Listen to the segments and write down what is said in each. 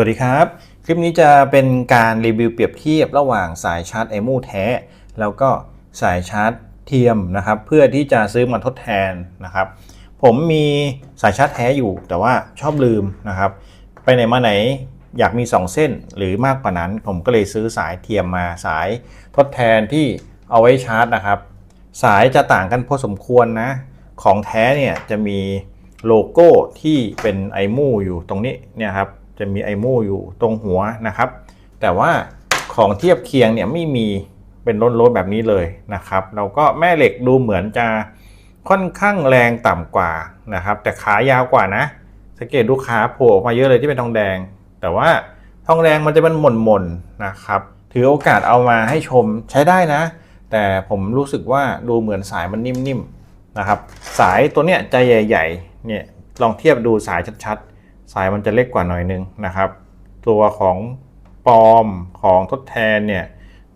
วัสดีครับ คลิปนี้จะเป็นการรีวิวเปรียบเทียบระหว่างสายชาร์จไอมูแท้ แล้วก็สายชาร์จเทียมนะครับ เพื่อที่จะซื้อมาทดแทนนะครับ ผมมีสายชาร์จแท้อยู่แต่ว่าชอบลืมนะครับ ไปไหนมาไหนอยากมี 2 เส้นหรือมากกว่านั้น ผมก็เลยซื้อสายเทียมมาสายทดแทนที่เอาไว้ชาร์จนะครับ สายจะต่างกันพอสมควรนะ ของแท้เนี่ยจะมีโลโก้ที่เป็นไอมูอยู่ตรงนี้เนี่ยครับ จะมีไอโมอยู่ตรงหัวนะครับ แต่ว่าของเทียบเคียงเนี่ยไม่มีเป็นล้นๆแบบนี้เลยนะครับแล้วก็แม่เหล็กดูเหมือนจะค่อนข้างแรงต่ำกว่านะครับ แต่ขายาวกว่านะสังเกตดูขาโผล่ออกมาเยอะเลยที่เป็นทองแดง แต่ว่าทองแดงมันจะเป็นหม่นๆนะครับถือโอกาสเอามาให้ชมใช้ได้นะ แต่ผมรู้สึกว่าดูเหมือนสายมันนิ่มๆนะครับ สายตัวเนี้ยจะใหญ่ๆเนี่ยลองเทียบดูสายชัดๆ สายมันจะเล็กกว่าหน่อยนึงนะครับ ตัวของปลอมของทดแทนเนี่ย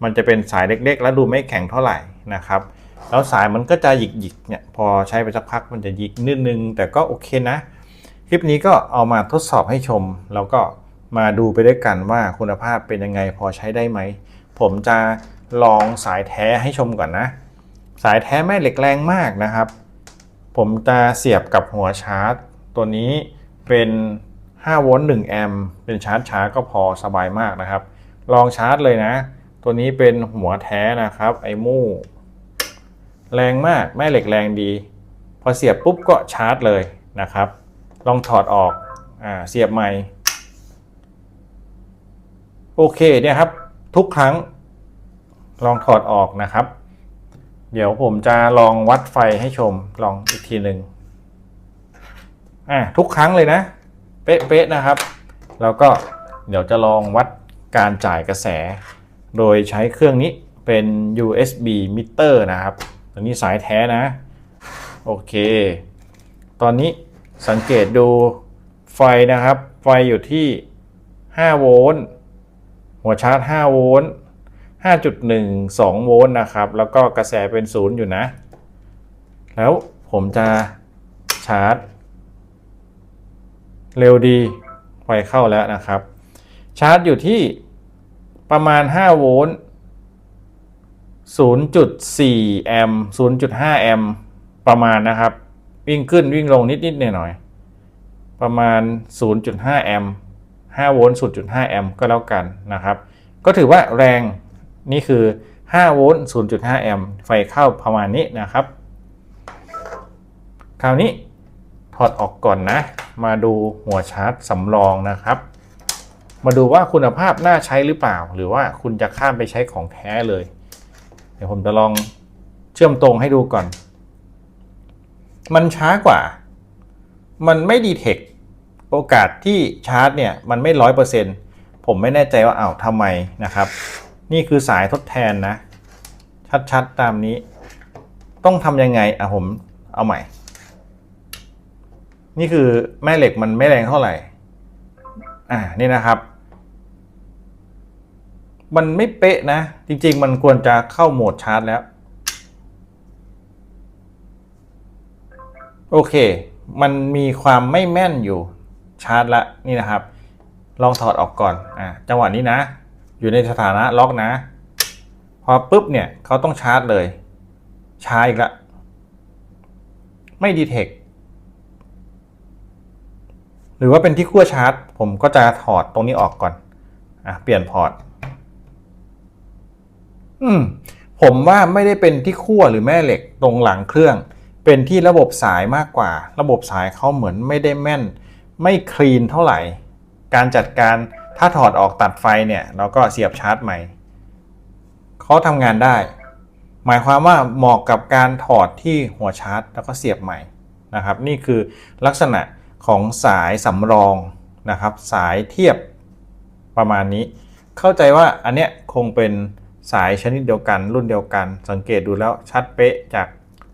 มันจะเป็นสายเล็กๆ แล้วดูไม่แข็งเท่าไหร่นะครับ แล้วสายมันก็จะหยิกๆเนี่ยพอใช้ไปสักพักมันจะหยิกนิดนึง แต่ก็โอเคนะ คลิปนี้ก็เอามาทดสอบให้ชม แล้วก็มาดูไปด้วยกันว่าคุณภาพเป็นยังไงพอใช้ได้ไหม ผมจะลองสายแท้ให้ชมก่อนนะ สายแท้แม่เหล็กแรงมากนะครับ ผมจะเสียบกับหัวชาร์จ ตัวนี้เป็น 5โวลต์1แอมป์เป็นชาร์จช้าก็พอสบายมากนะครับ ลองชาร์จเลยนะ ตัวนี้เป็นหัวแท้นะครับ ไอมูแรงมากแม่เหล็กแรงดี พอเสียบปุ๊บก็ชาร์จเลยนะครับ ลองถอดออกอ่าเสียบใหม่ โอเคเนี่ยครับ ทุกครั้งลองถอดออกนะครับ เดี๋ยวผมจะลองวัดไฟให้ชมลองอีกทีหนึ่งอ่าทุกครั้งเลยนะ เป๊ะๆนะครับ แล้วก็เดี๋ยวจะลองวัดการจ่ายกระแส โดยใช้เครื่องนี้เป็น USB มิเตอร์นะครับตัวนี้สายแท้นะ โอเค ตอนนี้สังเกตดูไฟนะครับ ไฟอยู่ที่ 5 โวลต์ หัวชาร์จ 5 โวลต์ 5.12 โวลต์นะครับ แล้วก็กระแสเป็นศูนย์อยู่นะ แล้วผมจะชาร์จ เร็วดีไฟเข้าแล้วนะครับ ชาร์จอยู่ที่ประมาณ 5 โวลต์ 0.4 แอมป์ 0.5 แอมป์ ประมาณนะครับ วิ่งขึ้นวิ่งลงนิดนิดหน่อยหน่อยประมาณ 0.5 แอมป์ 5 โวลต์ 0.5 แอมป์ก็แล้วกันนะครับ ก็ถือว่าแรงนี่คือ 5 โวลต์ 0.5 แอมป์ ไฟเข้าประมาณนี้นะครับ คราวนี้ถอดออกก่อนนะ มาดูหัวชาร์จสำรองนะครับ มาดูว่าคุณภาพน่าใช้หรือเปล่า หรือว่าคุณจะข้ามไปใช้ของแท้เลย เดี๋ยวผมจะลองเชื่อมตรงให้ดูก่อน มันช้ากว่า มันไม่ดีเทคโอกาสที่ชาร์จเนี่ยมันไม่ร้อยเปอร์เซ็นต์ผมไม่แน่ใจว่าอ้าวทำไมนะครับ นี่คือสายทดแทนนะ ชัดๆตามนี้ ต้องทำยังไงอะผมเอาใหม่ นี่คือแม่เหล็กมันไม่แรงเท่าไหร่ อ่า นี่นะครับ มันไม่เป๊ะนะ จริง ๆ มันควรจะเข้าโหมดชาร์จแล้ว โอเค มันมีความไม่แม่นอยู่ชาร์จละ นี่นะครับ ลองถอดออกก่อน อ่า จังหวะนี้นะ อยู่ในสถานะล็อกนะ พอปุ๊บเนี่ยเขาต้องชาร์จเลย ช้าอีกละ ไม่ดีเทค รือว่าเป็นที่ขั้วชาร์จ ผมก็จะถอดตรงนี้ออกก่อนอะเปลี่ยนพอร์ตอืมผมว่าไม่ได้เป็นที่ขั้วหรือแม่เหล็กตรงหลังเครื่อง เป็นที่ระบบสายมากกว่า ระบบสายเขาเหมือนไม่ได้แม่น ไม่คลีนเท่าไหร่ การจัดการถ้าถอดออกตัดไฟเนี่ยเราก็เสียบชาร์จใหม่เขาทำงานได้ หมายความว่าเหมาะกับการถอดที่หัวชาร์จ แล้วก็เสียบใหม่นะครับ นี่คือลักษณะ ของสายสำรองนะครับ สายเทียบประมาณนี้ เข้าใจว่าอันเนี้ยคงเป็นสายชนิดเดียวกัน รุ่นเดียวกัน สังเกตดูแล้วชัดเป๊ะจาก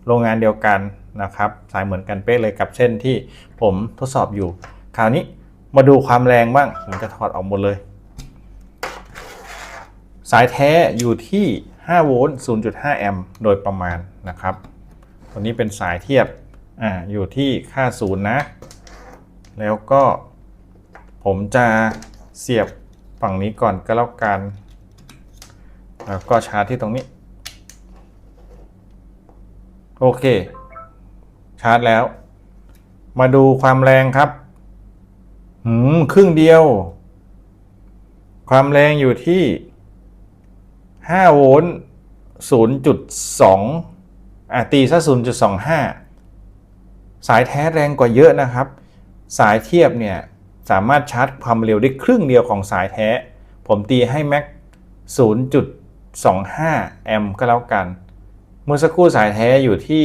โรงงานเดียวกันนะครับ สายเหมือนกันเป๊ะเลยกับเส้นที่ผมทดสอบอยู่ คราวนี้มาดูความแรงบ้าง ผมจะถอดออกหมดเลย สายแท้อยู่ที่ 5 โวลต์ 0.5 แอมป์โดยประมาณนะครับ ตัวนี้เป็นสายเทียบ อ่า อยู่ที่ค่าศูนย์นะ แล้วก็ผมจะเสียบฝั่งนี้ก่อนก็แล้วกัน แล้วก็ชาร์จที่ตรงนี้ โอเค ชาร์จแล้ว มาดูความแรงครับ หืม ครึ่งเดียว ความแรงอยู่ที่ 5 โวลต์ 0.2อะตีซะ0.25 สายแท้แรงกว่าเยอะนะครับ สายเทียบเนี่ยสามารถชาร์จความเร็วได้ครึ่งเดียวของสายแท้ ผมตีให้แม็ก0.25 แอมป์ก็แล้วกัน เมื่อสักครู่สายแท้อยู่ที่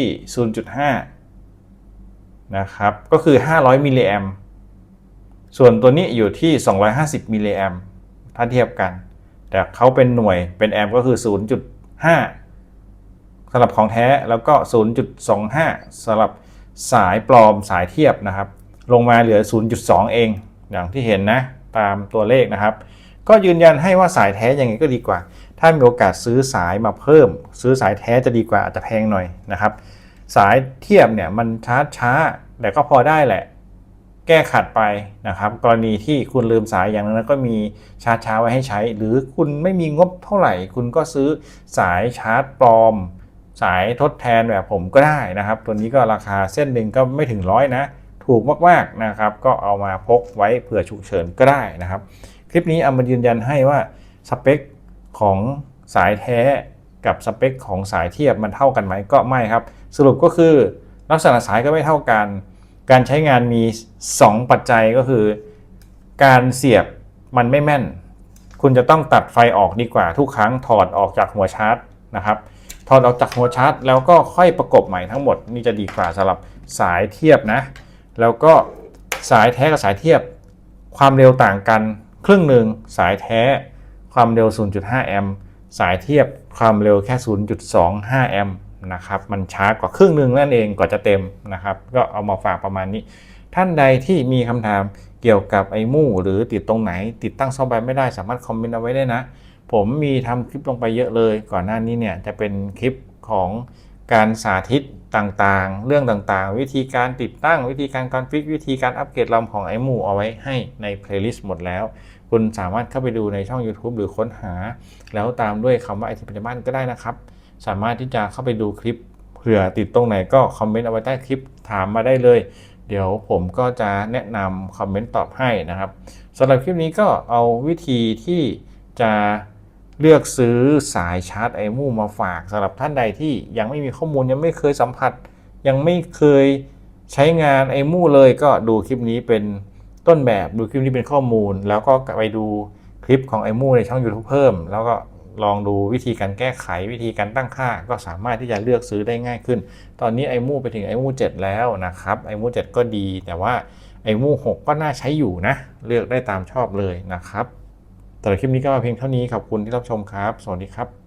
0.5 นะครับ ก็คือ 500 มิลลิแอมป์ส่วนตัวนี้อยู่ที่ 250 มิลลิแอมป์ถ้าเทียบกัน แต่เขาเป็นหน่วยเป็นแอมป์ก็คือ 0.5 สำหรับของแท้แล้วก็ 0.25 สำหรับสายปลอมสายเทียบนะครับ ลงมาเหลือ 0.2 เอง อย่างที่เห็นนะ ตามตัวเลขนะครับ ก็ยืนยันให้ว่าสายแท้ยังไงก็ดีกว่า ถ้ามีโอกาสซื้อสายมาเพิ่ม ซื้อสายแท้จะดีกว่าอาจจะแพงหน่อยนะครับ สายเทียบเนี่ยมันชาร์จช้า แต่ก็พอได้แหละ แก้ขัดไปนะครับ กรณีที่คุณลืมสายอย่างนั้นก็มีชาร์จช้าไว้ให้ใช้ หรือคุณไม่มีงบเท่าไหร่ คุณก็ซื้อสายชาร์จปลอม สายทดแทนแบบผมก็ได้นะครับ ตัวนี้ก็ราคาเส้นหนึ่งก็ไม่ถึงร้อยนะ ถูกมากๆนะครับ ก็เอามาพกไว้เผื่อฉุกเฉินก็ได้นะครับ คลิปนี้เอามายืนยันให้ว่าสเปคของสายแท้กับสเปคของสายเทียบมันเท่ากันไหมก็ไม่ครับ สรุปก็คือลักษณะสายก็ไม่เท่ากัน การใช้งานมี 2 ปัจจัยก็คือ การเสียบมันไม่แม่น คุณจะต้องตัดไฟออกดีกว่าทุกครั้งถอดออกจากหัวชาร์จนะครับถอดออกจากหัวชาร์จแล้วก็ค่อยประกบใหม่ทั้งหมดนี่จะดีกว่าสำหรับสายเทียบนะ แล้วก็สายแท้กับสายเทียบ ความเร็วต่างกัน ครึ่งหนึ่งสายแท้ความเร็ว 0.5 แอมป์สายเทียบความเร็วแค่ 0.25 แอมป์นะครับมันช้ากว่าครึ่งหนึ่งนั่นเองกว่าจะเต็มนะครับ ก็เอามาฝากประมาณนี้ ท่านใดที่มีคำถามเกี่ยวกับไอ้มู่หรือติดตรงไหน ติดตั้งซอฟต์แวร์ไม่ได้สามารถคอมเมนต์เอาไว้ได้นะ ผมมีทำคลิปลงไปเยอะเลย ก่อนหน้านี้เนี่ยจะเป็นคลิปของการสาธิต ต่างๆ เรื่องต่างๆ วิธีการติดตั้งวิธีการคอนฟิกวิธีการอัปเกรดลำของไอหมูเอาไว้ให้ในเพลย์ลิสต์หมดแล้ว คุณสามารถเข้าไปดูในช่อง YouTube หรือค้นหา แล้วตามด้วยคำว่าไอทีปัจจุบันก็ได้นะครับ สามารถที่จะเข้าไปดูคลิปเผื่อติดตรงไหนก็คอมเมนต์เอาไว้ใต้คลิปถามมาได้เลย เดี๋ยวผมก็จะแนะนำคอมเมนต์ตอบให้นะครับสำหรับคลิปนี้ก็เอาวิธีที่จะ เลือกซื้อสายชาร์จไอมูมาฝากสำหรับท่านใดที่ยังไม่มีข้อมูลยังไม่เคยสัมผัส ยังไม่เคยใช้งานไอมูเลยก็ดูคลิปนี้เป็นต้นแบบดูคลิปนี้เป็นข้อมูล แล้วก็ไปดูคลิปของไอมูในช่อง YouTube เพิ่ม แล้วก็ลองดูวิธีการแก้ไขวิธีการตั้งค่า ก็สามารถที่จะเลือกซื้อได้ง่ายขึ้น ตอนนี้ไอมูไปถึงไอมู7แล้วนะครับไอมู7ก็ดี แต่ว่าไอมู6ก็น่าใช้อยู่นะ เลือกได้ตามชอบเลยนะครับ แต่คลิปนี้ก็มาเพียงเท่านี้ขอบคุณที่รับชมครับ สวัสดีครับ